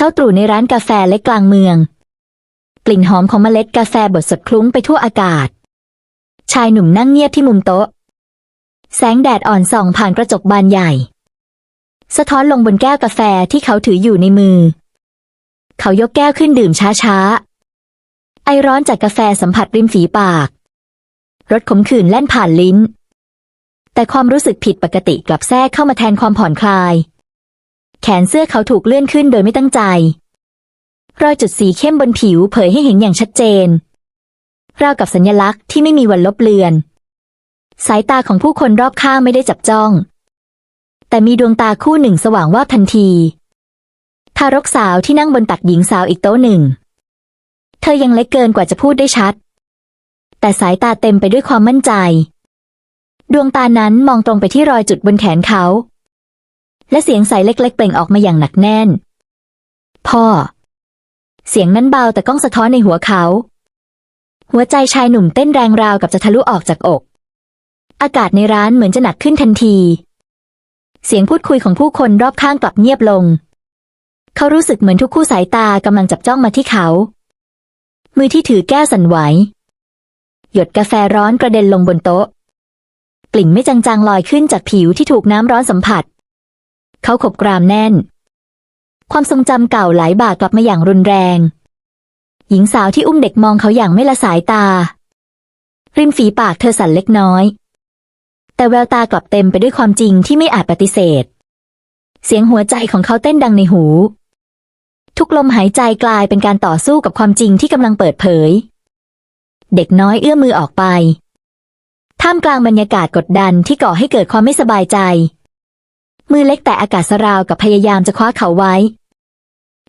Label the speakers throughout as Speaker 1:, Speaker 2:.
Speaker 1: เช้าตรู่ในร้านกาแฟเล็กกลางเมือง กลิ่นหอมของเมล็ดกาแฟบดสดคลุ้งไปทั่วอากาศ ชายหนุ่มนั่งเงียบที่มุมโต๊ะ แสงแดดอ่อนส่องผ่านกระจกบานใหญ่ สะท้อนลงบนแก้วกาแฟที่เขาถืออยู่ในมือ เขายกแก้วขึ้นดื่มช้าๆ ไอร้อนจากกาแฟสัมผัสริมฝีปากรสขมขื่นแล่นผ่านลิ้น แต่ความรู้สึกผิดปกติกลับแทรกเข้ามาแทนความผ่อนคลาย แขนเสื้อเขาถูกเลื่อนขึ้นโดยไม่ตั้งใจ รอยจุดสีเข้มบนผิวเผยให้เห็นอย่างชัดเจน ราวกับสัญลักษณ์ที่ไม่มีวันลบเลือน สายตาของผู้คนรอบข้างไม่ได้จับจ้อง แต่มีดวงตาคู่หนึ่งสว่างวาบทันทีทารกสาวที่นั่งบนตักหญิงสาวอีกโต๊ะหนึ่ง เธอยังเล็กเกินกว่าจะพูดได้ชัด แต่สายตาเต็มไปด้วยความมั่นใจ ดวงตานั้นมองตรงไปที่รอยจุดบนแขนเขา และเสียงใสเล็ก ๆ เปล่งออกมาอย่างหนักแน่น พ่อ เสียงนั้นเบาแต่ก้องสะท้อนในหัวเขา หัวใจชายหนุ่มเต้นแรงราวกับจะทะลุออกจากอก อากาศในร้านเหมือนจะหนักขึ้นทันที เสียงพูดคุยของผู้คนรอบข้างกลับเงียบลง เขารู้สึกเหมือนทุกคู่สายตากำลังจับจ้องมาที่เขา มือที่ถือแก้วสั่นไหว หยดกาแฟร้อนกระเด็นลงบนโต๊ะกลิ่นไม่จางๆลอยขึ้นจากผิวที่ถูกน้ำร้อนสัมผัส เขาขบกรามแน่น ความทรงจำเก่าหลายบ่ากลับมาอย่างรุนแรง หญิงสาวที่อุ้มเด็กมองเขาอย่างไม่ละสายตา ริมฝีปากเธอสั่นเล็กน้อย แต่แววตากลับเต็มไปด้วยความจริงที่ไม่อาจปฏิเสธ เสียงหัวใจของเขาเต้นดังในหู ทุกลมหายใจกลายเป็นการต่อสู้กับความจริงที่กำลังเปิดเผย เด็กน้อยเอื้อมมือออกไป ท่ามกลางบรรยากาศกดดันที่ก่อให้เกิดความไม่สบายใจ มือเล็กแต่อากาศสราวกับพยายามจะคว้าเขาไว้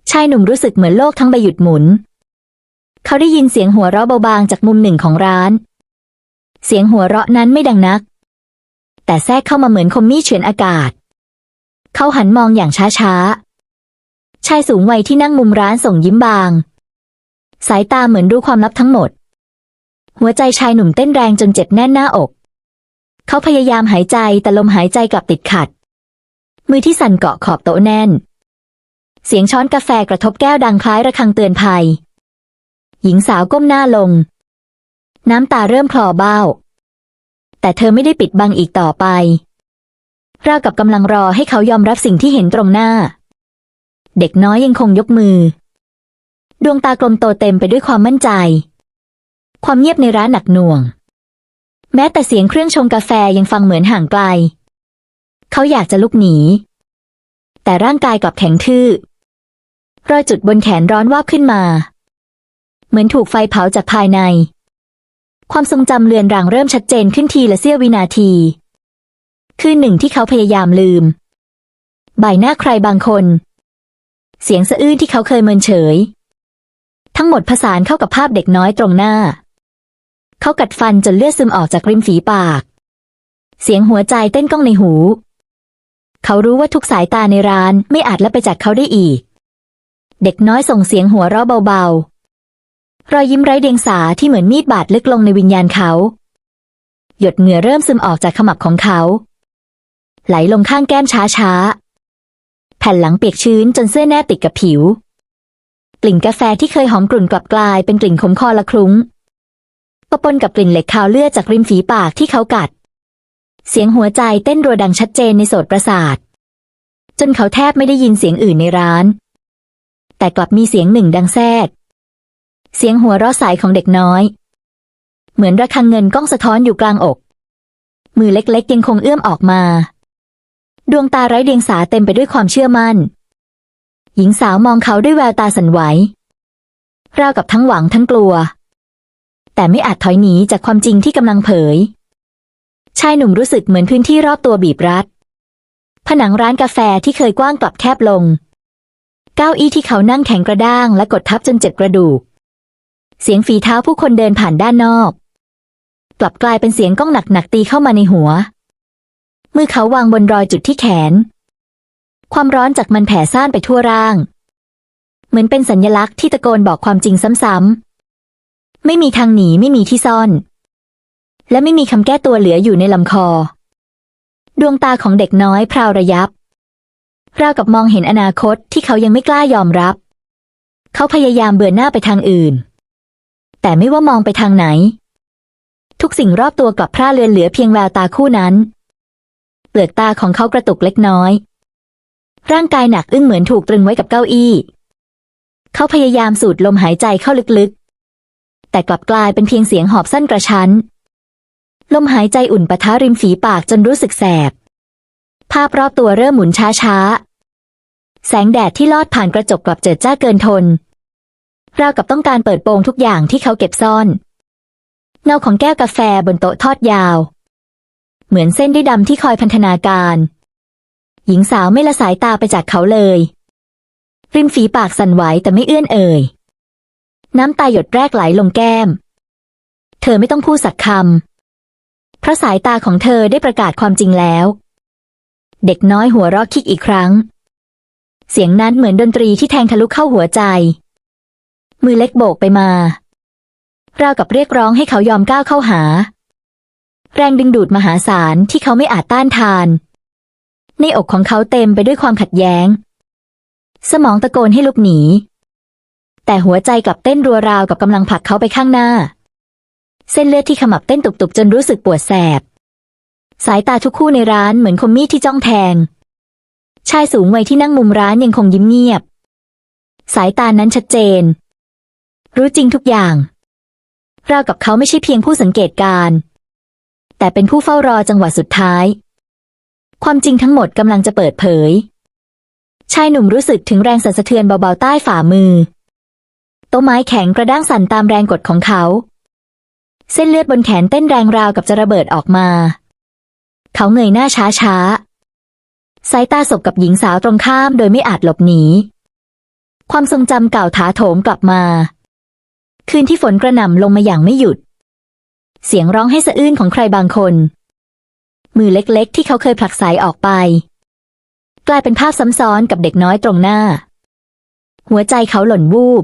Speaker 1: ชายหนุ่มรู้สึกเหมือนโลกทั้งใบหยุดหมุน เขาได้ยินเสียงหัวเราะเบาบางจากมุมหนึ่งของร้าน เสียงหัวเราะนั้นไม่ดังนัก แต่แทรกเข้ามาเหมือนคมมีดเฉือนอากาศ เขาหันมองอย่างช้าๆ ชายสูงวัยที่นั่งมุมร้านส่งยิ้มบาง สายตาเหมือนรู้ความลับทั้งหมด หัวใจชายหนุ่มเต้นแรงจนเจ็บแน่นหน้าอก เขาพยายามหายใจแต่ลมหายใจกลับติดขัด มือที่สั่นเกาะขอบโต๊ะแน่น เสียงช้อนกาแฟกระทบแก้วดังคล้ายระฆังเตือนภัย หญิงสาวก้มหน้าลง น้ำตาเริ่มคลอเบ้า แต่เธอไม่ได้ปิดบังอีกต่อไปราวกับกำลังรอให้เขายอมรับสิ่งที่เห็นตรงหน้า เด็กน้อยยังคงยกมือ ดวงตากลมโตเต็มไปด้วยความมั่นใจ ความเงียบในร้านหนักหน่วง แม้แต่เสียงเครื่องชงกาแฟยังฟังเหมือนห่างไกล เขาอยากจะลุกหนี แต่ร่างกายกลับแข็งทื่อ รอยจุดบนแขนร้อนวาบขึ้นมา เหมือนถูกไฟเผาจากภายใน ความทรงจำเลือนรางเริ่มชัดเจนขึ้นทีละเสี้ยววินาที คืนหนึ่งที่เขาพยายามลืม ใบหน้าใครบางคน เสียงสะอื้นที่เขาเคยเมินเฉย ทั้งหมดผสานเข้ากับภาพเด็กน้อยตรงหน้า เขากัดฟันจนเลือดซึมออกจากริมฝีปาก เสียงหัวใจเต้นก้องในหู เขารู้ว่าทุกสายตาในร้านไม่อาจละไปจากเขาได้อีก เด็กน้อยส่งเสียงหัวเราะเบาๆ รอยยิ้มไร้เดียงสาที่เหมือนมีดบาดลึกลงในวิญญาณเขา หยดเหงื่อเริ่มซึมออกจากขมับของเขา ไหลลงข้างแก้มช้าๆ แผ่นหลังเปียกชื้นจนเสื้อแนบติดกับผิว กลิ่นกาแฟที่เคยหอมกลุ่นกลับกลายเป็นกลิ่นขมคอละคลุ้งปะปนกับกลิ่นเหล็กคาวเลือดจากริมฝีปากที่เขากัด เสียงหัวใจเต้นรัวดังชัดเจนในโสตประสาท จนเขาแทบไม่ได้ยินเสียงอื่นในร้าน แต่กลับมีเสียงหนึ่งดังแทรก เสียงหัวเราะใสของเด็กน้อย เหมือนระฆังเงินก้องสะท้อนอยู่กลางอก มือเล็กๆยังคงเอื้อมออกมา ดวงตาไร้เดียงสาเต็มไปด้วยความเชื่อมั่น หญิงสาวมองเขาด้วยแววตาสั่นไหวราวกับทั้งหวังทั้งกลัว แต่ไม่อาจถอยหนีจากความจริงที่กำลังเผย ชายหนุ่มรู้สึกเหมือนพื้นที่รอบตัวบีบรัด ผนังร้านกาแฟที่เคยกว้างกลับแคบลง เก้าอี้ที่เขานั่งแข็งกระด้างและกดทับจนเจ็บกระดูก เสียงฝีเท้าผู้คนเดินผ่านด้านนอก กลับกลายเป็นเสียงก้องหนักๆตีเข้ามาในหัว มือเขาวางบนรอยจุดที่แขน ความร้อนจากมันแผ่ซ่านไปทั่วร่าง เหมือนเป็นสัญลักษณ์ที่ตะโกนบอกความจริงซ้ำๆ ไม่มีทางหนีไม่มีที่ซ่อน และไม่มีคำแก้ตัวเหลืออยู่ในลำคอ ดวงตาของเด็กน้อยพราวระยับ ราวกับมองเห็นอนาคตที่เขายังไม่กล้ายอมรับ เขาพยายามเบือนหน้าไปทางอื่น แต่ไม่ว่ามองไปทางไหน ทุกสิ่งรอบตัวกลับพร่าเลือนเหลือเพียงแววตาคู่นั้น เปลือกตาของเขากระตุกเล็กน้อย ร่างกายหนักอึ้งเหมือนถูกตรึงไว้กับเก้าอี้เขาพยายามสูดลมหายใจเข้าลึกๆ แต่กลับกลายเป็นเพียงเสียงหอบสั้นกระชั้น ลมหายใจอุ่นปะทะริมฝีปากจนรู้สึกแสบ ภาพรอบตัวเริ่มหมุนช้าๆแสงแดดที่ลอดผ่านกระจกกลับเจิดจ้าเกินทน ราวกับต้องการเปิดโปงทุกอย่างที่เขาเก็บซ่อน เงาของแก้วกาแฟบนโต๊ะทอดยาว เหมือนเส้นด้ดำที่คอยพันธนาการ หญิงสาวไม่ละสายตาไปจากเขาเลย ริมฝีปากสั่นไหวแต่ไม่เอื้อนเอ่ย น้ำตาหยดแรกไหลลงแก้ม เธอไม่ต้องพูดสักคำ เพราะสายตาของเธอได้ประกาศความจริงแล้ว เด็กน้อยหัวเราะคิกอีกครั้ง เสียงนั้นเหมือนดนตรีที่แทงทะลุเข้าหัวใจ มือเล็กโบกไปมาราวกับเรียกร้องให้เขายอมก้าวเข้าหา แรงดึงดูดมหาศาลที่เขาไม่อาจต้านทาน ในอกของเขาเต็มไปด้วยความขัดแย้ง สมองตะโกนให้ลุกหนี แต่หัวใจกลับเต้นรัวราวกับกำลังผลักเขาไปข้างหน้า เส้นเลือดที่ขมับเต้นตุบๆจนรู้สึกปวดแสบ สายตาทุกคู่ในร้านเหมือนคมมีดที่จ้องแทง ชายสูงวัยที่นั่งมุมร้านยังคงยิ้มเงียบ สายตานั้นชัดเจน รู้จริงทุกอย่างราวกับเขาไม่ใช่เพียงผู้สังเกตการแต่เป็นผู้เฝ้ารอจังหวะสุดท้าย ความจริงทั้งหมดกำลังจะเปิดเผย ชายหนุ่มรู้สึกถึงแรงสั่นสะเทือนเบาๆใต้ฝ่ามือ โต๊ะไม้แข็งกระด้างสั่นตามแรงกดของเขา เส้นเลือดบนแขนเต้นแรงราวกับจะระเบิดออกมา เขาเงยหน้าช้าๆสายตาสบกับหญิงสาวตรงข้ามโดยไม่อาจหลบหนี ความทรงจำเก่าถาโถมกลับมา คืนที่ฝนกระหน่ำลงมาอย่างไม่หยุด เสียงร้องให้สะอื้นของใครบางคน มือเล็กๆ ที่เขาเคยผลักไสออกไป กลายเป็นภาพซ้ำซ้อนกับเด็กน้อยตรงหน้า หัวใจเขาหล่นวูบ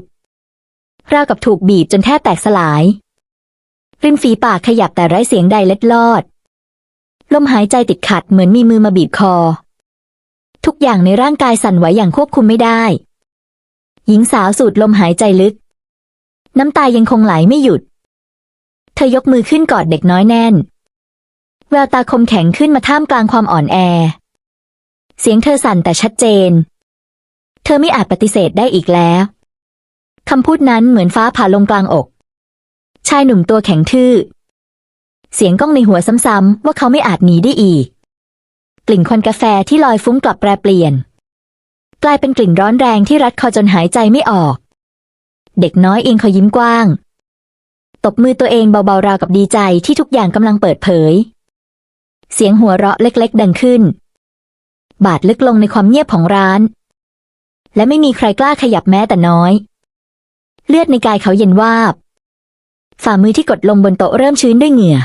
Speaker 1: ราวกับถูกบีบจนแทบแตกสลาย ริมฝีปากขยับแต่ไร้เสียงใดเล็ดลอด ลมหายใจติดขัดเหมือนมีมือมาบีบคอ ทุกอย่างในร่างกายสั่นไหวอย่างควบคุมไม่ได้ หญิงสาวสูดลมหายใจลึก น้ำตายังคงไหลไม่หยุด เธอยกมือขึ้นกอดเด็กน้อยแน่น แววตาคมแข็งขึ้นมาท่ามกลางความอ่อนแอ เสียงเธอสั่นแต่ชัดเจน เธอไม่อาจปฏิเสธได้อีกแล้วคำพูดนั้นเหมือนฟ้าผ่าลงกลางอก ชายหนุ่มตัวแข็งทื่อ เสียงก้องในหัวซ้ำๆว่าเขาไม่อาจหนีได้อีก กลิ่นควันกาแฟที่ลอยฟุ้งกลับแปรเปลี่ยน กลายเป็นกลิ่นร้อนแรงที่รัดคอจนหายใจไม่ออก เด็กน้อยเองเขายิ้มกว้าง ตบมือตัวเองเบาๆราวกับดีใจที่ทุกอย่างกำลังเปิดเผย เสียงหัวเราะเล็กๆ ดังขึ้น บาดลึกลงในความเงียบของร้าน และไม่มีใครกล้าขยับแม้แต่น้อย เลือดในกายเขาเย็นวาบ ฝ่ามือที่กดลงบนโต๊ะเริ่มชื้นด้วยเหงื่อ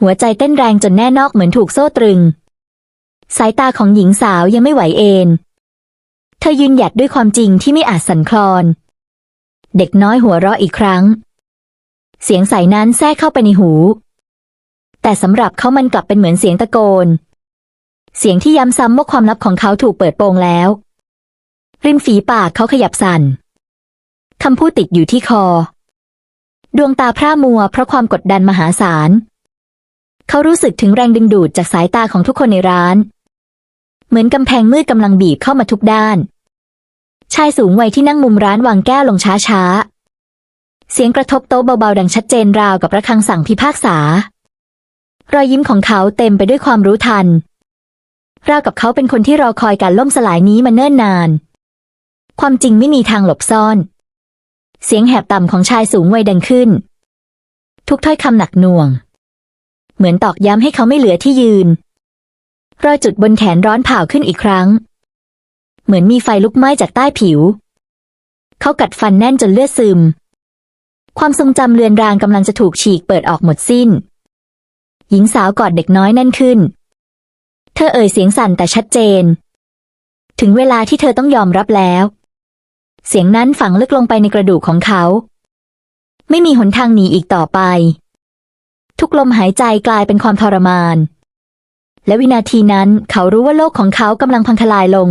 Speaker 1: หัวใจเต้นแรงจนแน่นอกเหมือนถูกโซ่ตรึง สายตาของหญิงสาวยังไม่ไหวเอนเธอยืนหยัดด้วยความจริงที่ไม่อาจสั่นคลอน เด็กน้อยหัวเราะอีกครั้ง เสียงใสนั้นแทรกเข้าไปในหู แต่สำหรับเขามันกลับเป็นเหมือนเสียงตะโกน เสียงที่ย้ำซ้ำว่าความลับของเขาถูกเปิดโปงแล้ว ริมฝีปากเขาขยับสั่นคำพูดติดอยู่ที่คอ ดวงตาพร่ามัวเพราะความกดดันมหาศาล เขารู้สึกถึงแรงดึงดูดจากสายตาของทุกคนในร้าน เหมือนกำแพงมืดกำลังบีบเข้ามาทุกด้าน ชายสูงวัยที่นั่งมุมร้านวางแก้วลงช้าๆ เสียงกระทบโต๊ะเบาๆ ดังชัดเจนราวกับระฆังสั่งพิพากษา รอยยิ้มของเขาเต็มไปด้วยความรู้ทัน ราวกับเขาเป็นคนที่รอคอยการล่มสลายนี้มาเนิ่นนาน ความจริงไม่มีทางหลบซ่อน เสียงแหบต่ำของชายสูงวัยดังขึ้น ทุกถ้อยคำหนักหน่วง เหมือนตอกย้ำให้เขาไม่เหลือที่ยืน รอยจุดบนแขนร้อนเผาขึ้นอีกครั้ง เหมือนมีไฟลุกไหม้จากใต้ผิว เขากัดฟันแน่นจนเลือดซึม ความทรงจำเลือนรางกำลังจะถูกฉีกเปิดออกหมดสิ้น หญิงสาวกอดเด็กน้อยแน่นขึ้น เธอเอ่ยเสียงสั่นแต่ชัดเจน ถึงเวลาที่เธอต้องยอมรับแล้ว เสียงนั้นฝังลึกลงไปในกระดูกของเขา ไม่มีหนทางหนีอีกต่อไป ทุกลมหายใจกลายเป็นความทรมาน และวินาทีนั้นเขารู้ว่าโลกของเขากำลังพังทลายลง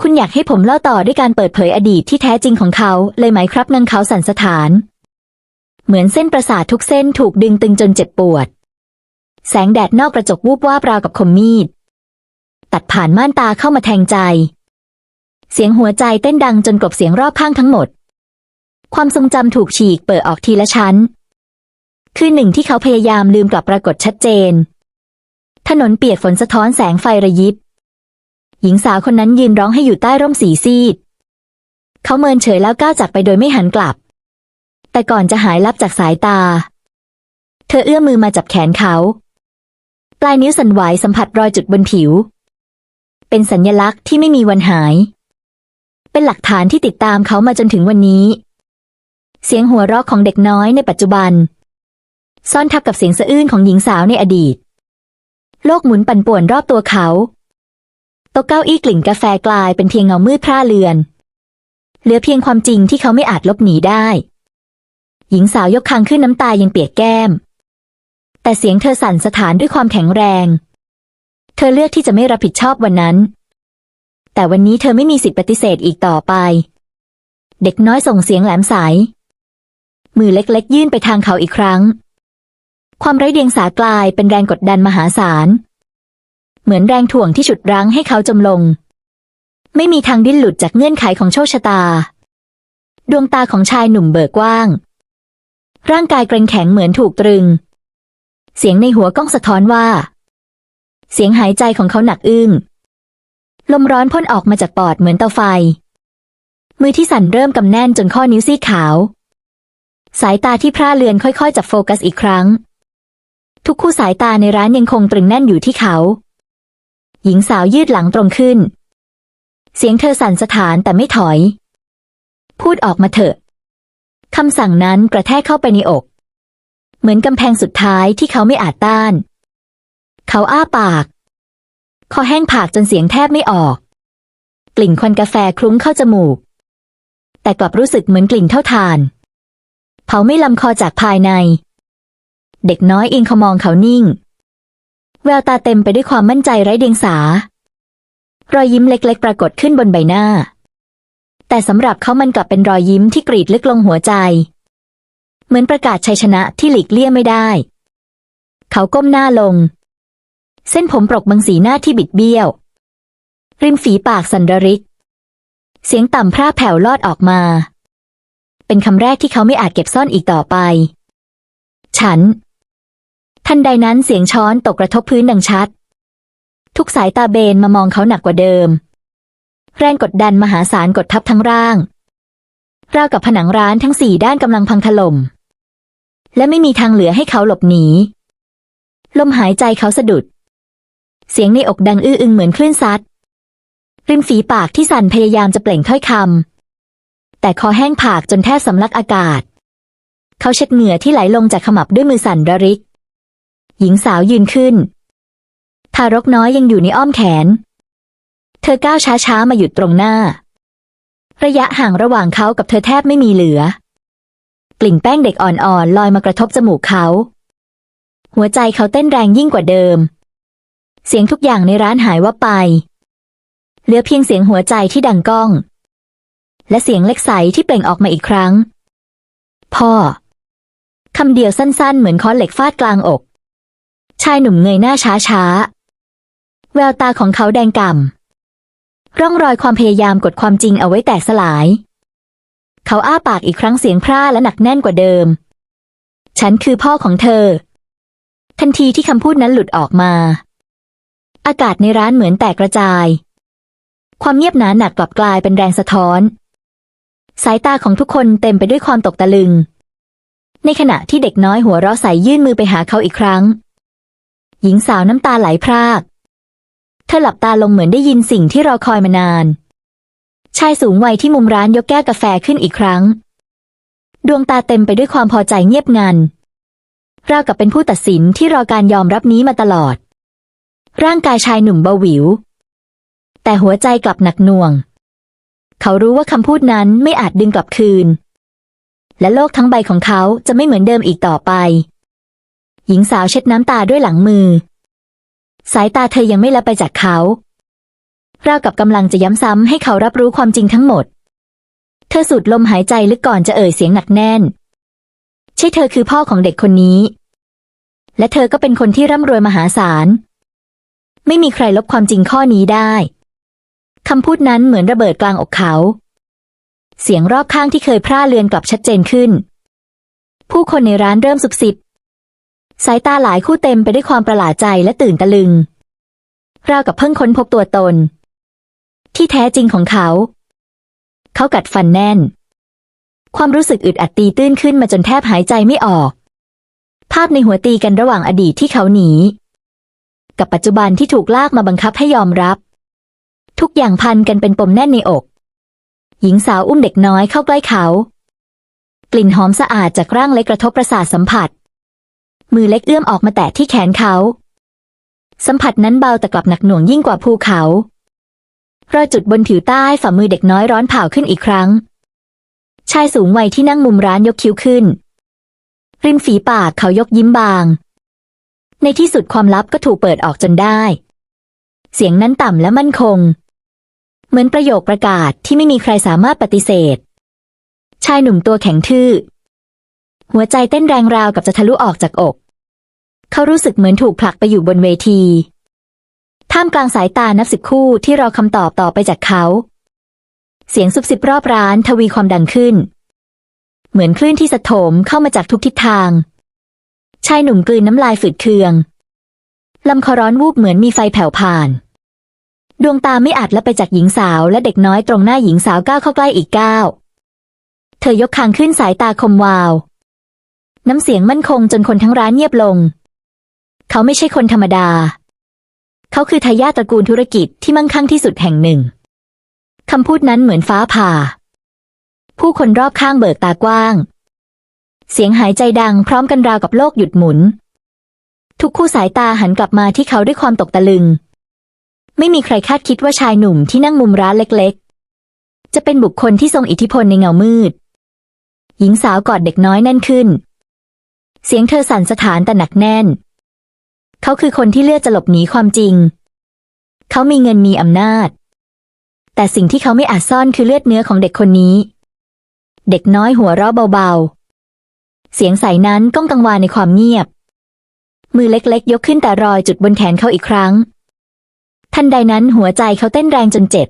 Speaker 1: คุณอยากให้ผมเล่าต่อด้วยการเปิดเผยอดีตที่แท้จริงของเขาเลยไหมครับนางเขาสันสถาน เหมือนเส้นประสาททุกเส้นถูกดึงตึงจนเจ็บปวด แสงแดดนอกกระจกวูบวาบราวกับคมมีด ตัดผ่านม่านตาเข้ามาแทงใจ เสียงหัวใจเต้นดังจนกลบเสียงรอบข้างทั้งหมด ความทรงจำถูกฉีกเปิดออกทีละชั้น คือหนึ่งที่เขาพยายามลืมกลับปรากฏชัดเจน ถนนเปียกฝนสะท้อนแสงไฟระยิบ หญิงสาวคนนั้นยืนร้องให้อยู่ใต้ร่มสีซีด เขาเมินเฉยแล้วก้าวจากไปโดยไม่หันกลับ แต่ก่อนจะหายลับจากสายตา เธอเอื้อมมือมาจับแขนเขา ปลายนิ้วสั่นไหวสัมผัสรอยจุดบนผิว เป็นสัญญลักษณ์ที่ไม่มีวันหาย เป็นหลักฐานที่ติดตามเขามาจนถึงวันนี้ เสียงหัวเราะของเด็กน้อยในปัจจุบัน ซ่อนทับกับเสียงสะอื้นของหญิงสาวในอดีต โลกหมุนปั่นป่วนรอบตัวเขาโต๊ะเก้าอี้กลิ่นกาแฟกลายเป็นเพียงเงามืดพร่าเลือน เหลือเพียงความจริงที่เขาไม่อาจลบหนีได้ หญิงสาวยกคางขึ้นน้ำตายังเปียกแก้ม แต่เสียงเธอสั่นสถานด้วยความแข็งแรง เธอเลือกที่จะไม่รับผิดชอบวันนั้น แต่วันนี้เธอไม่มีสิทธิ์ปฏิเสธอีกต่อไป เด็กน้อยส่งเสียงแหลมใสมือเล็กๆ ยื่นไปทางเขาอีกครั้ง ความไร้เดียงสากลายเป็นแรงกดดันมหาศาล เหมือนแรงถ่วงที่ฉุดรั้งให้เขาจมลง ไม่มีทางดิ้นหลุดจากเงื่อนไขของโชคชะตา ดวงตาของชายหนุ่มเบิกกว้าง ร่างกายเกรงแข็งเหมือนถูกตรึง เสียงในหัวก้องสะท้อนว่า เสียงหายใจของเขาหนักอึ้ง ลมร้อนพ่นออกมาจากปอดเหมือนเตาไฟ มือที่สั่นเริ่มกำแน่นจนข้อนิ้วซีขาว สายตาที่พร่าเลือนค่อยๆจับโฟกัสอีกครั้ง ทุกคู่สายตาในร้านยังคงตรึงแน่นอยู่ที่เขา หญิงสาวยืดหลังตรงขึ้น เสียงเธอสั่นสถานแต่ไม่ถอย พูดออกมาเถอะคำสั่งนั้นกระแทกเข้าไปในอก เหมือนกำแพงสุดท้ายที่เขาไม่อาจต้าน เขาอ้าปาก คอแห้งผากจนเสียงแทบไม่ออก กลิ่นควันกาแฟคลุ้งเข้าจมูก แต่กลับรู้สึกเหมือนกลิ่นเท่าทาน เผาไม่ลำคอจากภายใน เด็กน้อยเองขมองเขานิ่ง แววตาเต็มไปด้วยความมั่นใจไร้เดียงสา รอยยิ้มเล็กๆ ปรากฏขึ้นบนใบหน้า แต่สำหรับเขามันกลับเป็นรอยยิ้มที่กรีดลึกลงหัวใจ เหมือนประกาศชัยชนะที่หลีกเลี่ยงไม่ได้ เขาก้มหน้าลง เส้นผมปรกบังสีหน้าที่บิดเบี้ยว ริมฝีปากสันดริก เสียงต่ำพร่าแผ่วลอดออกมา เป็นคำแรกที่เขาไม่อาจเก็บซ่อนอีกต่อไป ฉัน ทันใดนั้นเสียงช้อนตกกระทบพื้นดังชัด ทุกสายตาเบนมามองเขาหนักกว่าเดิม แรงกดดันมหาศาลกดทับทั้งร่าง ราวกับผนังร้านทั้งสี่ด้านกำลังพังถล่ม และไม่มีทางเหลือให้เขาหลบหนี ลมหายใจเขาสะดุด เสียงในอกดังอื้ออึงเหมือนคลื่นซัด ริมฝีปากที่สั่นพยายามจะเปล่งถ้อยคำ แต่คอแห้งผากจนแทบสำลักอากาศ เขาเช็ดเหงื่อที่ไหลลงจากขมับด้วยมือสั่นระริก หญิงสาวยืนขึ้น ทารกน้อยยังอยู่ในอ้อมแขน เธอก้าวช้าๆมาหยุดตรงหน้า ระยะห่างระหว่างเขากับเธอแทบไม่มีเหลือ กลิ่นแป้งเด็กอ่อนๆลอยมากระทบจมูกเขา หัวใจเขาเต้นแรงยิ่งกว่าเดิม เสียงทุกอย่างในร้านหายวับไป เหลือเพียงเสียงหัวใจที่ดังก้อง และเสียงเล็กใสที่เปล่งออกมาอีกครั้ง พ่อ คำเดียวสั้นๆ เหมือนค้อนเหล็กฟาดกลางอก ชายหนุ่มเงยหน้าช้าๆ แววตาของเขาแดงก่ำ ร่องรอยความพยายามกดความจริงเอาไว้แตกสลาย เขาอ้าปากอีกครั้งเสียงพร่าและหนักแน่นกว่าเดิม ฉันคือพ่อของเธอ ทันทีที่คำพูดนั้นหลุดออกมา อากาศในร้านเหมือนแตกกระจาย ความเงียบหนาหนักกลับกลายเป็นแรงสะท้อน สายตาของทุกคนเต็มไปด้วยความตกตะลึง ในขณะที่เด็กน้อยหัวเราะใสยื่นมือไปหาเขาอีกครั้ง หญิงสาวน้ำตาไหลพราก เธอหลับตาลงเหมือนได้ยินสิ่งที่รอคอยมานาน ชายสูงวัยที่มุมร้านยกแก้วกาแฟขึ้นอีกครั้ง ดวงตาเต็มไปด้วยความพอใจเงียบงันราวกับเป็นผู้ตัดสินที่รอการยอมรับนี้มาตลอด ร่างกายชายหนุ่มเบาหวิว แต่หัวใจกลับหนักหน่วง เขารู้ว่าคำพูดนั้นไม่อาจดึงกลับคืน และโลกทั้งใบของเขาจะไม่เหมือนเดิมอีกต่อไป หญิงสาวเช็ดน้ำตาด้วยหลังมือ สายตาเธอยังไม่ละไปจากเขาราวกับกำลังจะย้ำซ้ำให้เขารับรู้ความจริงทั้งหมด เธอสูดลมหายใจลึกก่อนจะเอ่ยเสียงหนักแน่น ใช่เธอคือพ่อของเด็กคนนี้ และเธอก็เป็นคนที่ร่ำรวยมหาศาล ไม่มีใครลบความจริงข้อนี้ได้ คำพูดนั้นเหมือนระเบิดกลางอกเขา เสียงรอบข้างที่เคยพร่าเลือนกลับชัดเจนขึ้น ผู้คนในร้านเริ่มสุบสิบ สายตาหลายคู่เต็มไปด้วยความประหลาดใจและตื่นตะลึง ราวกับเพิ่งค้นพบตัวตน ที่แท้จริงของเขา เขากัดฟันแน่น ความรู้สึกอึดอัดตีตื้นขึ้นมาจนแทบหายใจไม่ออก ภาพในหัวตีกันระหว่างอดีตที่เขาหนี กับปัจจุบันที่ถูกลากมาบังคับให้ยอมรับ ทุกอย่างพันกันเป็นปมแน่นในอก หญิงสาวอุ้มเด็กน้อยเข้าใกล้เขา กลิ่นหอมสะอาดจากร่างเล็กกระทบประสาทสัมผัส มือเล็กเอื้อมออกมาแตะที่แขนเขา สัมผัสนั้นเบาแต่กลับหนักหน่วงยิ่งกว่าภูเขารอยจุดบนผิวใต้ฝ่ามือเด็กน้อยร้อนเผาขึ้นอีกครั้ง ชายสูงวัยที่นั่งมุมร้านยกคิ้วขึ้น ริมฝีปากเขายกยิ้มบาง ในที่สุดความลับก็ถูกเปิดออกจนได้ เสียงนั้นต่ำและมั่นคง เหมือนประโยคประกาศที่ไม่มีใครสามารถปฏิเสธ ชายหนุ่มตัวแข็งทื่อ หัวใจเต้นแรงราวกับจะทะลุออกจากอก เขารู้สึกเหมือนถูกผลักไปอยู่บนเวที ท่ามกลางสายตานับสิบคู่ที่รอคำตอบต่อไปจากเขา เสียงซุบซิบรอบร้านทวีความดังขึ้น เหมือนคลื่นที่สะโถมเข้ามาจากทุกทิศทาง ชายหนุ่มกลืนน้ำลายฝืดเคือง ลำคอร้อนวูบเหมือนมีไฟแผ่วผ่าน ดวงตาไม่อาจละไปจากหญิงสาวและเด็กน้อยตรงหน้าหญิงสาวก้าวเข้าใกล้อีกก้าว เธอยกคางขึ้นสายตาคมวาว น้ำเสียงมั่นคงจนคนทั้งร้านเงียบลง เขาไม่ใช่คนธรรมดา เขาคือทายาทตระกูลธุรกิจที่มั่งคั่งที่สุดแห่งหนึ่งคำพูดนั้นเหมือนฟ้าผ่า ผู้คนรอบข้างเบิกตากว้าง เสียงหายใจดังพร้อมกันราวกับโลกหยุดหมุน ทุกคู่สายตาหันกลับมาที่เขาด้วยความตกตะลึง ไม่มีใครคาดคิดว่าชายหนุ่มที่นั่งมุมร้านเล็กๆ จะเป็นบุคคลที่ทรงอิทธิพลในเงามืด หญิงสาวกอดเด็กน้อยแน่นขึ้น เสียงเธอสั่นสถานแต่หนักแน่น เขาคือคนที่เลือกจะหลบหนีความจริง เขามีเงินมีอำนาจ แต่สิ่งที่เขาไม่อาจซ่อนคือเลือดเนื้อของเด็กคนนี้ เด็กน้อยหัวเราะเบาๆ เสียงใสนั้นก้องกังวานในความเงียบ มือเล็กๆ ยกขึ้นแต่รอยจุดบนแขนเขาอีกครั้ง ทันใดนั้นหัวใจเขาเต้นแรงจนเจ็บ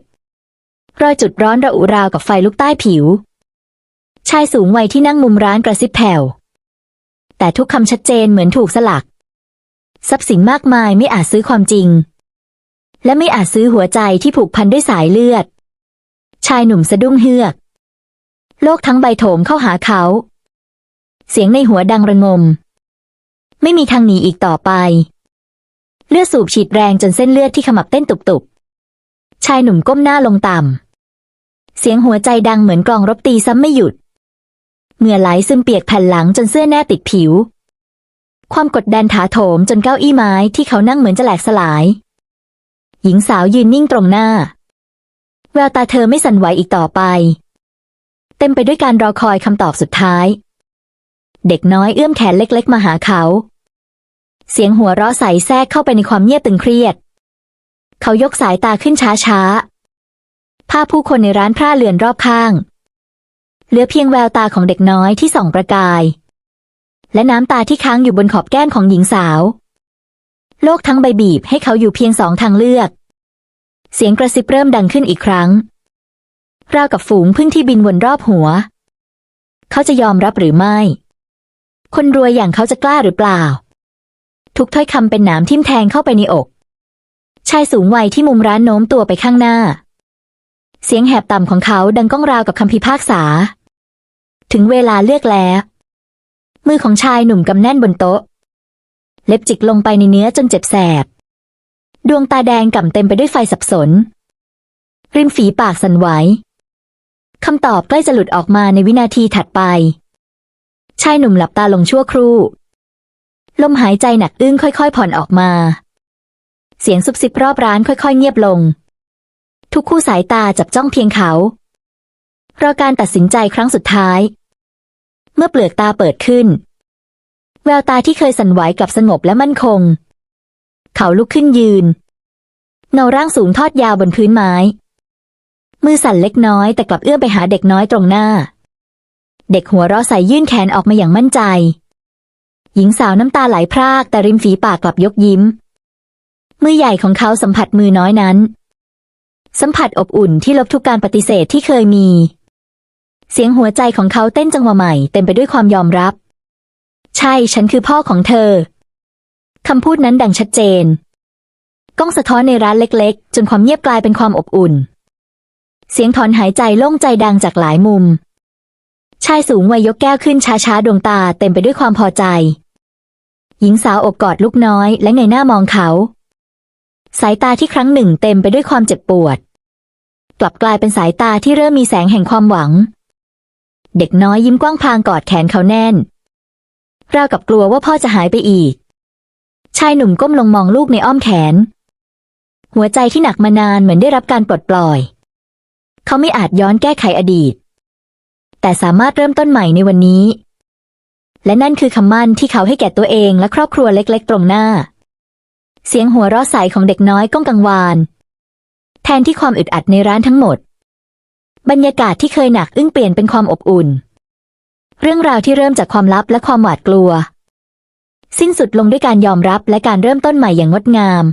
Speaker 1: รอยจุดร้อนระอุราวกับไฟลุกใต้ผิว ชายสูงวัยที่นั่งมุมร้านกระซิบแผ่ว แต่ทุกคำชัดเจนเหมือนถูกสลัก ทรัพย์สินมากมายไม่อาจซื้อความจริง และไม่อาจซื้อหัวใจที่ผูกพันด้วยสายเลือด ชายหนุ่มสะดุ้งเฮือก โลกทั้งใบโถมเข้าหาเขา เสียงในหัวดังระงม ไม่มีทางหนีอีกต่อไป เลือดสูบฉีดแรงจนเส้นเลือดที่ขมับเต้นตุบๆ ชายหนุ่มก้มหน้าลงต่ำ เสียงหัวใจดังเหมือนกลองรบตีซ้ำไม่หยุดเหงื่อไหลซึมเปียกแผ่นหลังจนเสื้อแนบติดผิว ความกดดันถาโถมจนเก้าอี้ไม้ที่เขานั่งเหมือนจะแหลกสลาย หญิงสาวยืนนิ่งตรงหน้า แววตาเธอไม่สั่นไหวอีกต่อไป เต็มไปด้วยการรอคอยคำตอบสุดท้าย เด็กน้อยเอื้อมแขนเล็กๆ มาหาเขา เสียงหัวเราะใสแทรกเข้าไปในความเงียบตึงเครียด เขายกสายตาขึ้นช้าๆ ภาพผู้คนในร้านพร่าเลือนรอบข้าง เหลือเพียงแววตาของเด็กน้อยที่ส่องประกาย และน้ำตาที่ค้างอยู่บนขอบแก้มของหญิงสาว โลกทั้งใบบีบให้เขาอยู่เพียงสองทางเลือก เสียงกระซิบเริ่มดังขึ้นอีกครั้ง ราวกับฝูงพึ่งที่บินวนรอบหัว เขาจะยอมรับหรือไม่ คนรวยอย่างเขาจะกล้าหรือเปล่า ทุกถ้อยคำเป็นหนามทิ่มแทงเข้าไปในอก ชายสูงวัยที่มุมร้านโน้มตัวไปข้างหน้า เสียงแหบต่ำของเขาดังก้องราวกับคำพิพากษา ถึงเวลาเลือกแล้ว มือของชายหนุ่มกำแน่นบนโต๊ะ เล็บจิกลงไปในเนื้อจนเจ็บแสบ ดวงตาแดงก่ำเต็มไปด้วยไฟสับสน ริมฝีปากสั่นไหวคำตอบใกล้จะหลุดออกมาในวินาทีถัดไป ชายหนุ่มหลับตาลงชั่วครู่ ลมหายใจหนักอึ้งค่อยๆ ผ่อนออกมา เสียงซุบซิบรอบร้านค่อยๆ เงียบลง ทุกคู่สายตาจับจ้องเพียงเขา รอการตัดสินใจครั้งสุดท้าย เมื่อเปลือกตาเปิดขึ้น แววตาที่เคยสั่นไหวกลับสงบและมั่นคง เขาลุกขึ้นยืน เงาร่างสูงทอดยาวบนพื้นไม้ มือสั่นเล็กน้อยแต่กลับเอื้อมไปหาเด็กน้อยตรงหน้า เด็กหัวเราะใส่ยื่นแขนออกมาอย่างมั่นใจ หญิงสาวน้ำตาไหลพรากแต่ริมฝีปากกลับยกยิ้ม มือใหญ่ของเขาสัมผัสมือน้อยนั้น สัมผัสอบอุ่นที่ลบทุกการปฏิเสธที่เคยมี เสียงหัวใจของเขาเต้นจังหวะใหม่เต็มไปด้วยความยอมรับ ใช่ฉันคือพ่อของเธอคำพูดนั้นดังชัดเจนก้องสะท้อนในร้านเล็กๆ จนความเงียบกลายเป็นความอบอุ่น เสียงถอนหายใจโล่งใจดังจากหลายมุม ชายสูงวัยยกแก้วขึ้นช้าๆ ดวงตาเต็มไปด้วยความพอใจ หญิงสาวอบกอดลูกน้อยและเงยหน้ามองเขา สายตาที่ครั้งหนึ่งเต็มไปด้วยความเจ็บปวด กลับกลายเป็นสายตาที่เริ่มมีแสงแห่งความหวัง เด็กน้อยยิ้มกว้างพางกอดแขนเขาแน่นราวกับกลัวว่าพ่อจะหายไปอีก ชายหนุ่มก้มลงมองลูกในอ้อมแขน หัวใจที่หนักมานานเหมือนได้รับการปลดปล่อย เขาไม่อาจย้อนแก้ไขอดีต แต่สามารถเริ่มต้นใหม่ในวันนี้ และนั่นคือคำมั่นที่เขาให้แก่ตัวเองและครอบครัวเล็กๆ ตรงหน้า เสียงหัวเราะใสของเด็กน้อยก้องกังวาน แทนที่ความอึดอัดในร้านทั้งหมด บรรยากาศที่เคยหนักอึ้งเปลี่ยนเป็นความอบอุ่น เรื่องราวที่เริ่มจากความลับและความหวาดกลัว สิ้นสุดลงด้วยการยอมรับและการเริ่มต้นใหม่อย่างงดงาม